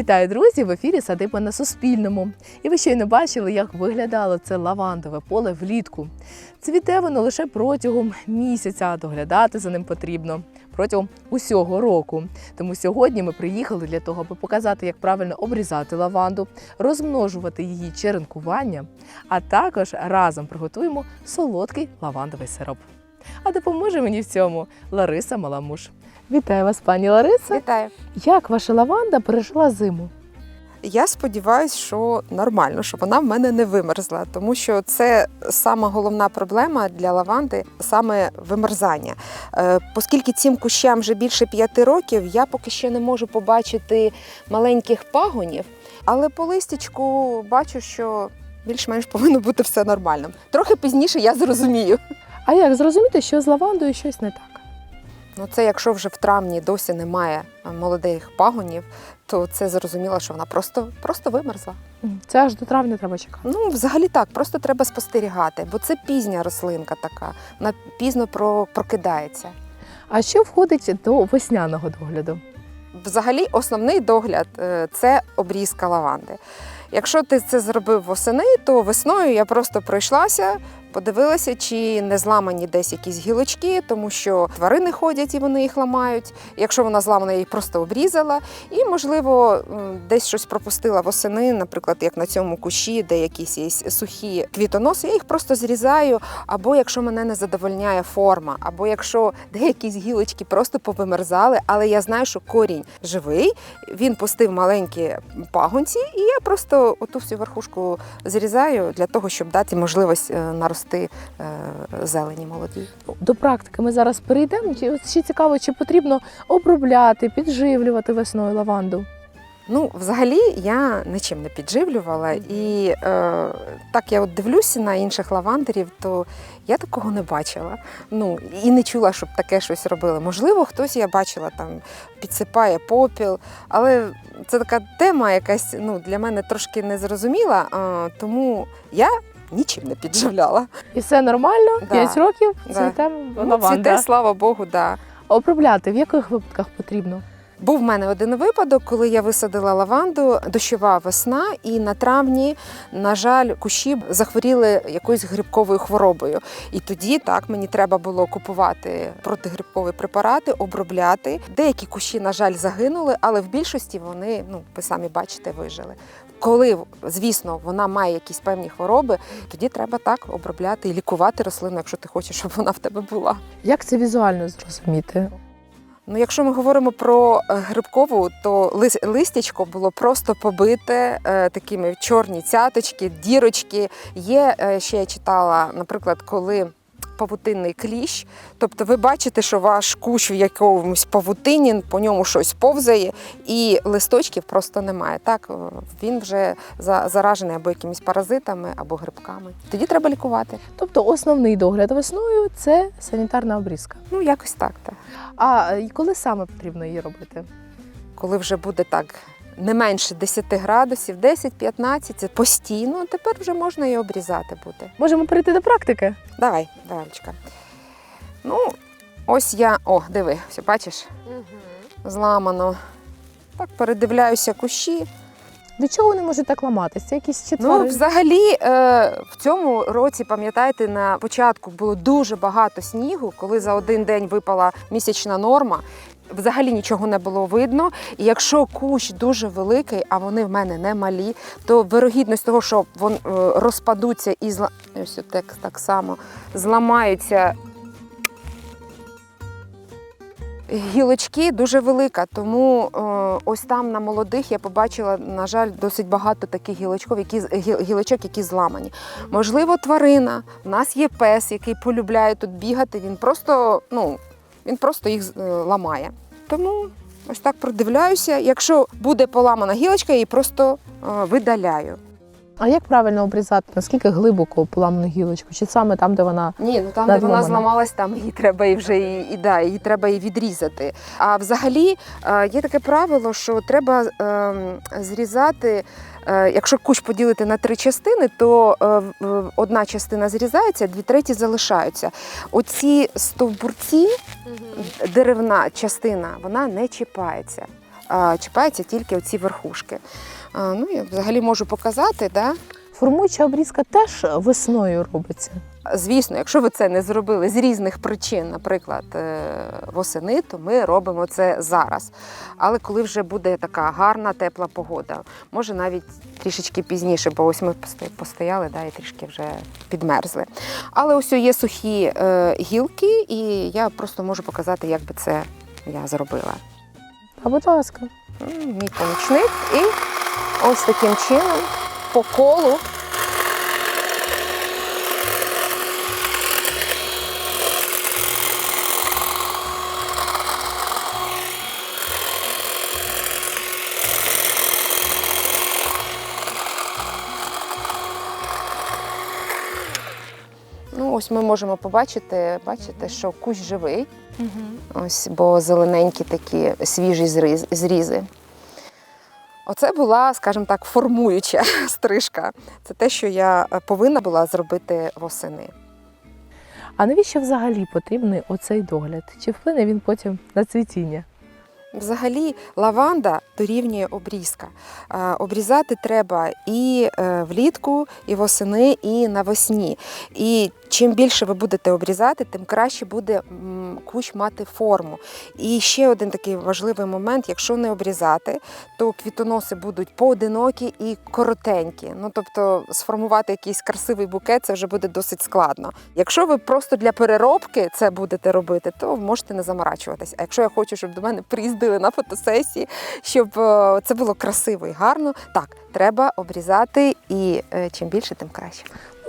Вітаю, друзі! В ефірі Садиба на Суспільному. І ви щойно бачили, як виглядало це лавандове поле влітку. Цвіте воно лише протягом місяця, доглядати за ним потрібно протягом усього року. Тому сьогодні ми приїхали для того, аби показати, як правильно обрізати лаванду, розмножувати її черенкування, а також разом приготуємо солодкий лавандовий сироп. А допоможе мені в цьому Лариса Маламуш. Вітаю вас, пані Лариса. Вітаю. Як ваша лаванда пережила зиму? Я сподіваюся, що нормально, що вона в мене не вимерзла, тому що це сама головна проблема для лаванди саме вимерзання. Е, Оскільки цим кущам вже більше п'яти років, я поки ще не можу побачити маленьких пагонів, але по листячку бачу, що більш-менш повинно бути все нормально. Трохи пізніше я зрозумію. А як зрозуміти, що з лавандою щось не так? Ну, це якщо вже в травні досі немає е, молодих пагонів, то це зрозуміло, що вона просто, просто вимерзла. Це аж до травня треба чекати. Ну, взагалі так, просто треба спостерігати, бо це пізня рослинка така, вона пізно про- прокидається. А що входить до весняного догляду? Взагалі, основний догляд е, це обрізка лаванди. Якщо ти це зробив восени, то весною я просто пройшлася, подивилася, чи не зламані десь якісь гілочки, тому що тварини ходять і вони їх ламають. Якщо вона зламана, я їх просто обрізала. І, можливо, десь щось пропустила восени, наприклад, як на цьому кущі, де якісь є сухі квітоноси, я їх просто зрізаю. Або якщо мене не задовольняє форма, або якщо деякі гілочки просто повимерзали, але я знаю, що корінь живий, він пустив маленькі пагонці, і я просто оту всю верхушку зрізаю для того, щоб дати можливість е, нарости е, зелені молоді. До практики ми зараз перейдемо. Чи- Ще цікаво, чи потрібно обробляти, підживлювати весною лаванду? Ну, взагалі, я нічим не підживлювала, і е, так я от дивлюся на інших лавандерів, то я такого не бачила. Ну і не чула, щоб таке щось робили. Можливо, хтось я бачила там підсипає попіл, але це така тема, якась ну для мене трошки незрозуміла, е, тому я нічим не підживляла. І все нормально, Да. 5 років Да. цвіте Ну, лаванда. цвіте, слава Богу, да. Обробляти в яких випадках потрібно? Був в мене один випадок, коли я висадила лаванду, дощова весна, і на травні, на жаль, кущі захворіли якоюсь грибковою хворобою. І тоді так мені треба було купувати протигрибкові препарати, обробляти. Деякі кущі, на жаль, загинули, але в більшості вони, ну ви самі бачите, вижили. Коли, звісно, вона має якісь певні хвороби, тоді треба так обробляти і лікувати рослину, якщо ти хочеш, щоб вона в тебе була. Як це візуально зрозуміти? Ну, якщо ми говоримо про е, грибкову, то лис- листячко було просто побите е, такими чорні цяточки, дірочки. Є е, ще я читала, наприклад, коли павутинний кліщ. Тобто ви бачите, що ваш кущ в якомусь павутині, по ньому щось повзає, і листочків просто немає. Так, е, він вже за- заражений або якимись паразитами, або грибками. Тоді треба лікувати. Тобто основний догляд весною це санітарна обрізка. Ну, якось так. так. А е, коли саме потрібно її робити? коли вже буде так не менше 10 градусів, 10-15, це постійно, тепер вже можна і обрізати буде. Можемо перейти до практики. Давай, давай, Ну, ось я. О, диви, все, бачиш, зламано. Так, передивляюся кущі. Від чого вони можуть так ламатися? Якісь Ну, взагалі, е, в цьому році, пам'ятаєте, на початку було дуже багато снігу, коли за один день випала місячна норма. Взагалі нічого не було видно. І якщо кущ дуже великий, а вони в мене не малі, то вирогідність того, що вони розпадуться і зла... ось так, так само зламаються. Гілочки дуже велика, тому е, ось там на молодих я побачила, на жаль, досить багато таких гілочків, які гілочок, які зламані. Можливо, тварина. У нас є пес, який полюбляє тут бігати. Він просто, ну, він просто їх е, ламає. Тому ось так продивляюся. Якщо буде поламана гілочка, я її просто е, видаляю. А як правильно обрізати? Наскільки глибоко поламану гілочку? Чи саме там, де вона Ні, ну там, де вона зламалась, там її треба і вже і, і, да, її треба і відрізати. А взагалі е, є таке правило, що треба е, зрізати. Е, Якщо кущ поділити на три частини, то е, одна частина зрізається, дві треті залишаються. Оці стовбурці, деревна частина, вона не чіпається. а, чіпаються тільки оці верхушки. Ну, я взагалі можу показати, да? Формуюча обрізка теж весною робиться. Звісно, якщо ви це не зробили з різних причин, наприклад, е, восени, то ми робимо це зараз. Але коли вже буде така гарна, тепла погода, може навіть трішечки пізніше, бо ось ми постояли да, і трішки вже підмерзли. Але ось є сухі е, гілки, і я просто можу показати, як би це я зробила. А будь ласка. Мій помічник, і ось таким чином по колу. Ну, ось ми можемо побачити, бачите, що кущ живий, ось, бо зелененькі такі свіжі зрізи. Оце була, скажімо так, формуюча стрижка. Це те, що я е, повинна була зробити восени. А навіщо взагалі потрібний оцей догляд? Чи вплине він потім на цвітіння? Взагалі, лаванда дорівнює обрізка. Е, Обрізати треба і е, влітку, і восени, і навесні. І чим більше ви будете обрізати, тим краще буде кущ мати форму. І ще один такий важливий момент: якщо не обрізати, то квітоноси будуть поодинокі і коротенькі. Ну тобто сформувати якийсь красивий букет це вже буде досить складно. Якщо ви просто для переробки це будете робити, то можете не заморачуватись. А якщо я хочу, щоб до мене приїздили на фотосесії, щоб е, це було красиво і гарно, так треба обрізати, і е, чим більше, тим краще.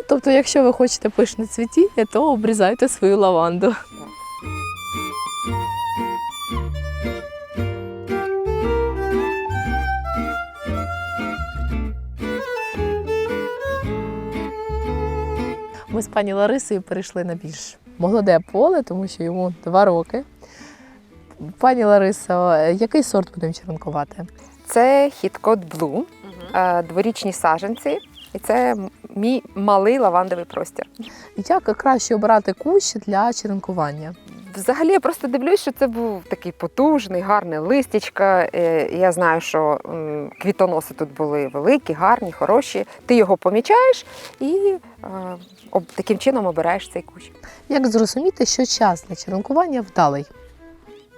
Тобто, якщо ви хочете пишне цвітіння, то обрізайте свою лаванду. Ми з пані Ларисою перейшли на більш молоде поле, тому що йому два роки. Пані Ларисо, який сорт будемо черенкувати? Це хіткот блу, е, дворічні саженці, і це мій малий лавандовий простір. Як краще обрати кущ для черенкування? Взагалі, я просто дивлюсь, що це був такий потужний, гарний листячка. Е, Я знаю, що квітоноси тут були великі, гарні, хороші. Ти його помічаєш і е, таким чином обираєш цей кущ. Як зрозуміти, що час для черенкування вдалий?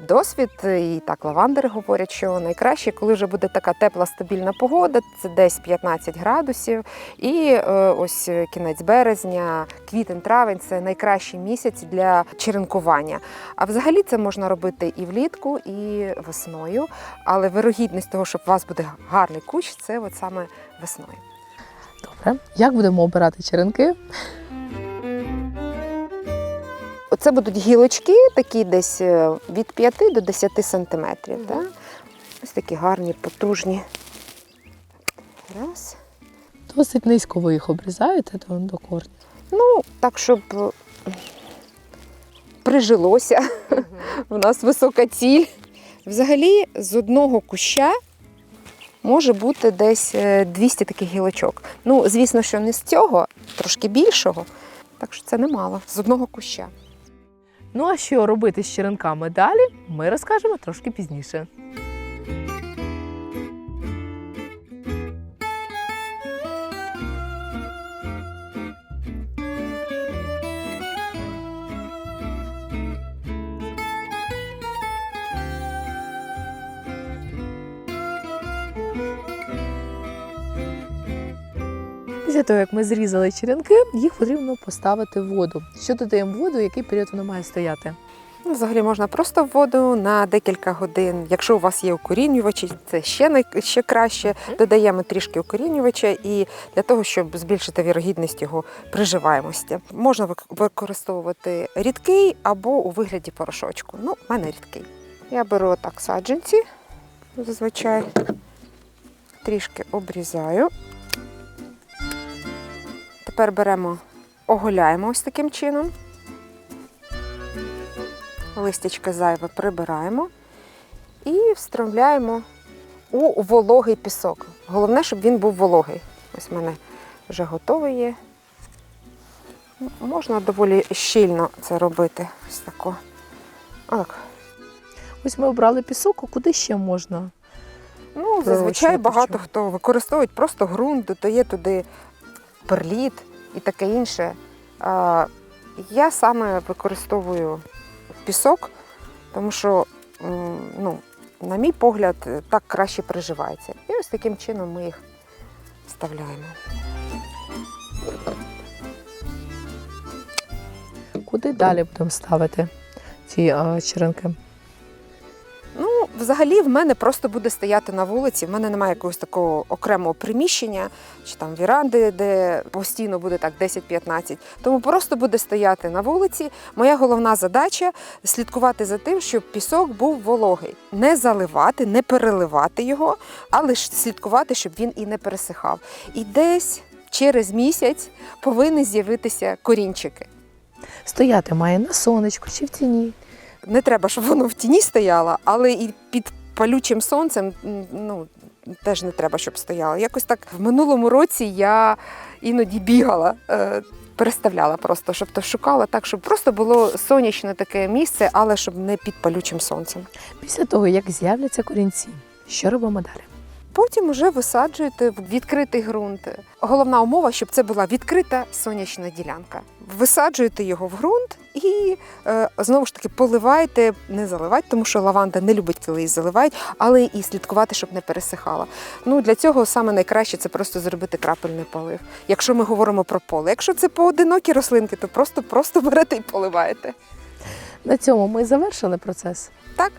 Досвід і так лавандери говорять, що найкраще, коли вже буде така тепла стабільна погода, це десь 15 градусів. І е, ось кінець березня, квітень, травень це найкращі місяці для черенкування. А взагалі це можна робити і влітку, і весною. Але вирогідність того, що у вас буде гарний кущ, це от саме весною. Добре. Як будемо обирати черенки? Оце будуть гілочки, такі десь е, від 5 до 10 сантиметрів. Да? Ось такі гарні, потужні. Раз. Досить низько ви їх обрізаєте до, до корня. Ну, так, щоб е, прижилося. У нас висока ціль. Взагалі, з одного куща може бути десь е, 200 таких гілочок. Ну, звісно, що не з цього, трошки більшого. Так що це немало. З одного куща. Ну а що робити з черенками далі, ми розкажемо трошки пізніше. Після того, як ми зрізали черенки, їх потрібно поставити в воду. Що додаємо в воду, який період воно має стояти? Ну, Взагалі можна просто в воду на декілька годин. Якщо у вас є укорінювачі, це ще най... ще краще. Додаємо трішки укорінювача і для того, щоб збільшити вірогідність його приживаємості. Можна використовувати рідкий або у вигляді порошочку. Ну, в мене рідкий. Я беру так саджанці, зазвичай трішки обрізаю. Тепер беремо, оголяємо ось таким чином. Листячка зайве прибираємо і встромляємо у вологий пісок. Головне, щоб він був вологий. Ось в мене вже готовий є. Можна доволі щільно це робити. Ось тако. Так. Ось ми обрали пісок, а куди ще можна Ну, зазвичай багато хто використовують просто ґрунт, додає туди перліт і таке інше. Я саме використовую пісок, тому що, ну, на мій погляд, так краще переживається. І ось таким чином ми їх вставляємо. Куди далі будемо ставити ці черенки? Взагалі, в мене просто буде стояти на вулиці. В мене немає якогось такого окремого приміщення чи там віранди, де постійно буде так 10-15. Тому просто буде стояти на вулиці. Моя головна задача слідкувати за тим, щоб пісок був вологий. Не заливати, не переливати його, а лише слідкувати, щоб він і не пересихав. І десь через місяць повинні з'явитися корінчики. Стояти має на сонечку чи в тіні. Не треба, щоб воно в тіні стояло, але і під палючим сонцем ну, теж не треба, щоб стояло. Якось так в минулому році я іноді бігала. е, Переставляла просто, щоб то шукала так, щоб просто було сонячне таке місце, але щоб не під палючим сонцем. Після того, як з'являться корінці, що робимо далі? Потім вже висаджуєте в відкритий ґрунт. Головна умова, щоб це була відкрита сонячна ділянка. Висаджуєте його в ґрунт і е, знову ж таки поливаєте, не заливайте, тому що лаванда не любить, коли її заливають, але і слідкувати, щоб не пересихала. Ну для цього саме найкраще це просто зробити крапельний полив. Якщо ми говоримо про поле. Якщо це поодинокі рослинки, то просто просто берете і поливаєте. На цьому ми завершили процес. Так.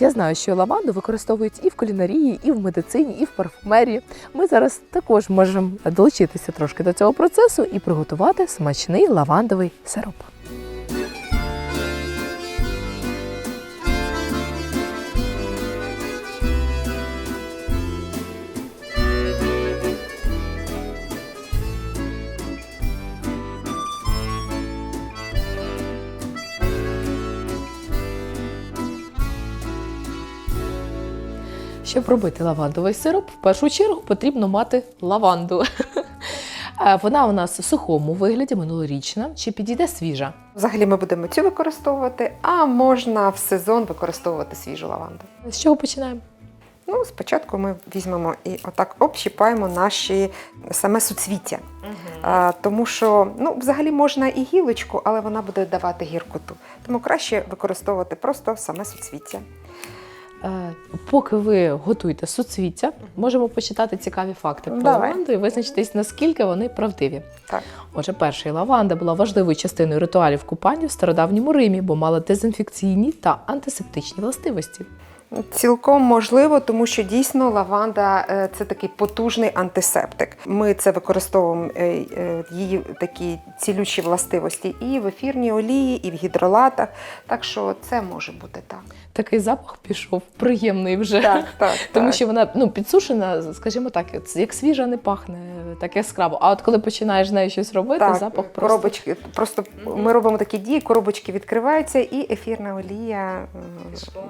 Я знаю, що лаванду використовують і в кулінарії, і в медицині, і в парфумерії. Ми зараз також можемо долучитися трошки до цього процесу і приготувати смачний лавандовий сироп. Щоб робити лавандовий сироп, в першу чергу потрібно мати лаванду. Е, Вона у нас в сухому вигляді, минулорічна, чи підійде свіжа. Взагалі ми будемо цю використовувати, а можна в сезон використовувати свіжу лаванду. З чого починаємо? Ну, спочатку ми візьмемо і отак общіпаємо наші саме суцвіття. А, тому що ну, взагалі можна і гілочку, але вона буде давати гіркоту. Тому краще використовувати просто саме суцвіття. Е, Поки ви готуєте суцвіття, можемо почитати цікаві факти про Давай. лаванду і визначитись, наскільки вони правдиві. Так. Отже, перший лаванда була важливою частиною ритуалів купання в стародавньому Римі, бо мала дезінфекційні та антисептичні властивості. Цілком можливо, тому що дійсно лаванда е, це такий потужний антисептик. Ми це використовуємо е, її такі цілючі властивості і в ефірній олії, і в гідролатах. Так що це може бути так. Такий запах пішов приємний вже. Так, так. Тому так. що вона ну, підсушена, скажімо так, як свіжа не пахне так яскраво. А от коли починаєш з нею щось робити, Так, запах просто коробочки. Просто ми робимо такі дії, коробочки відкриваються, і ефірна олія е,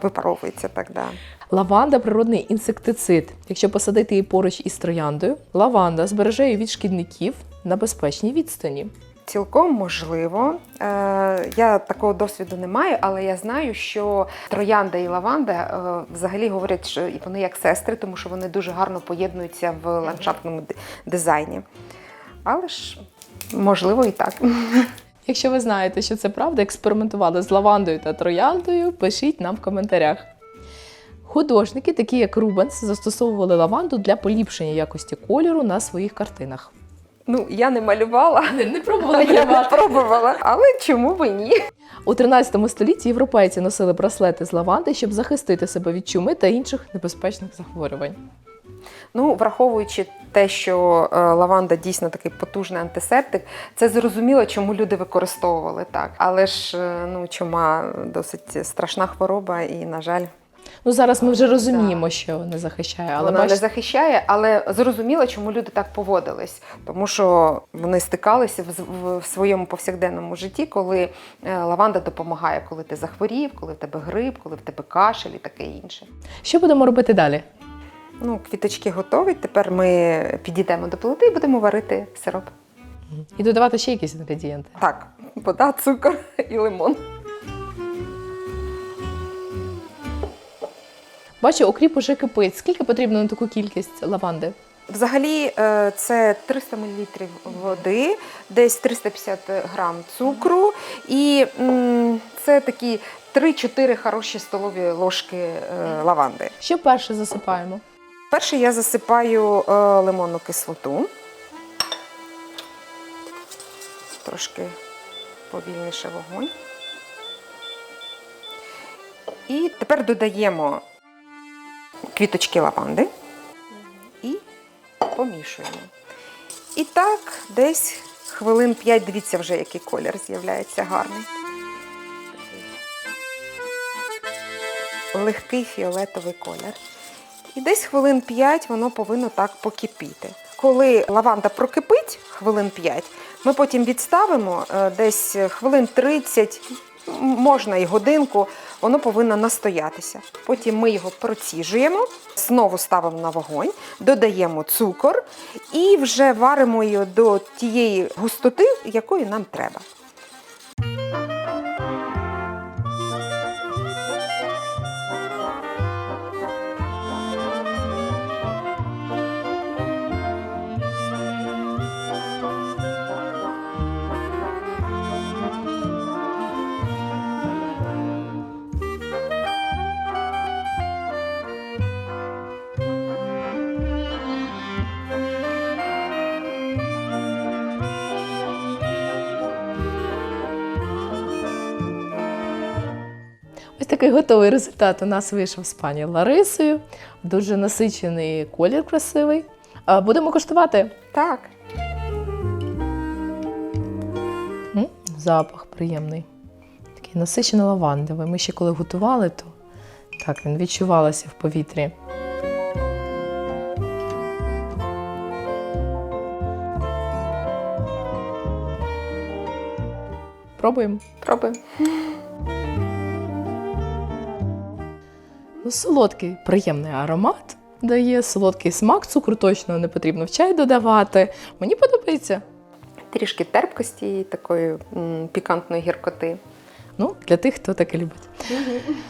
випаровується. Так, да. Лаванда природний інсектицид. Якщо посадити її поруч із трояндою, лаванда збереже її від шкідників на безпечній відстані. Цілком можливо. Е, я такого досвіду не маю, але я знаю, що троянда і лаванда е, взагалі говорять, що вони як сестри, тому що вони дуже гарно поєднуються в ландшафтному дизайні. Але ж можливо і так. Якщо ви знаєте, що це правда, експериментували з лавандою та трояндою, пишіть нам в коментарях. Художники, такі як Рубенс, застосовували лаванду для поліпшення якості кольору на своїх картинах. Ну, я не малювала, Не, не пробували я не пробувала, але чому і ні? У 13 столітті європейці носили браслети з лаванди, щоб захистити себе від чуми та інших небезпечних захворювань. Ну, враховуючи те, що е, лаванда дійсно такий потужний антисептик, це зрозуміло, чому люди використовували так. Але ж е, ну, чума досить страшна хвороба, і, на жаль, Ну зараз ми вже розуміємо, що не захищає, але вона бачите, не захищає, але зрозуміло, чому люди так поводились. Тому що вони стикалися в, в- в своєму повсякденному житті, коли е, лаванда допомагає, коли ти захворів, коли в тебе грип, коли в тебе кашель і таке інше. що будемо робити далі? Ну, квіточки готові. Тепер ми підійдемо до плити і будемо варити сироп. І додавати ще якісь інгредієнти. Так, вода, цукор і лимон. Бачу, окріп уже кипить. Скільки потрібно на таку кількість лаванди? Взагалі е, це 300 мл води, десь 350 грам цукру, і це такі 3-4 хороші столові ложки е, лаванди. Що перше засипаємо? Перше я засипаю е, лимонну кислоту. Трошки повільніше вогонь. І тепер додаємо квіточки лаванди і помішуємо. І так, десь хвилин 5, дивіться вже, який колір з'являється гарний. Легкий фіолетовий колір. І десь хвилин 5 воно повинно так покипіти. Коли лаванда прокипить хвилин 5, ми потім відставимо е, десь хвилин 30, м, можна і годинку, воно повинно настоятися. Потім ми його проціжуємо, знову ставимо на вогонь, додаємо цукор і вже варимо його до тієї густоти, якої нам треба. Такий готовий результат у нас вийшов з пані Ларисою. Дуже насичений колір красивий. Будемо коштувати. Так. М, Запах приємний. Такий насичено лавандовий. Ми ще коли готували, то так він відчувалося в повітрі. Пробуємо. Пробуємо. Солодкий, приємний аромат дає, солодкий смак, цукру точно не потрібно в чай додавати. Мені подобається. Трішки терпкості і такої м, пікантної гіркоти. Ну, для тих, хто таке любить.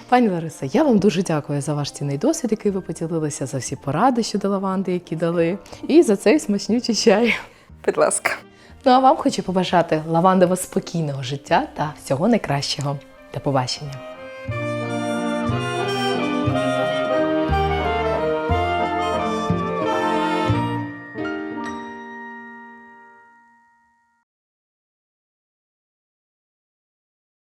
Пані Лариса, я вам дуже дякую за ваш цінний досвід, який ви поділилися, за всі поради щодо лаванди, які дали, і за цей смачнючий чай. Будь ласка. Ну а вам хочу побажати лавандово спокійного життя та всього найкращого. До побачення!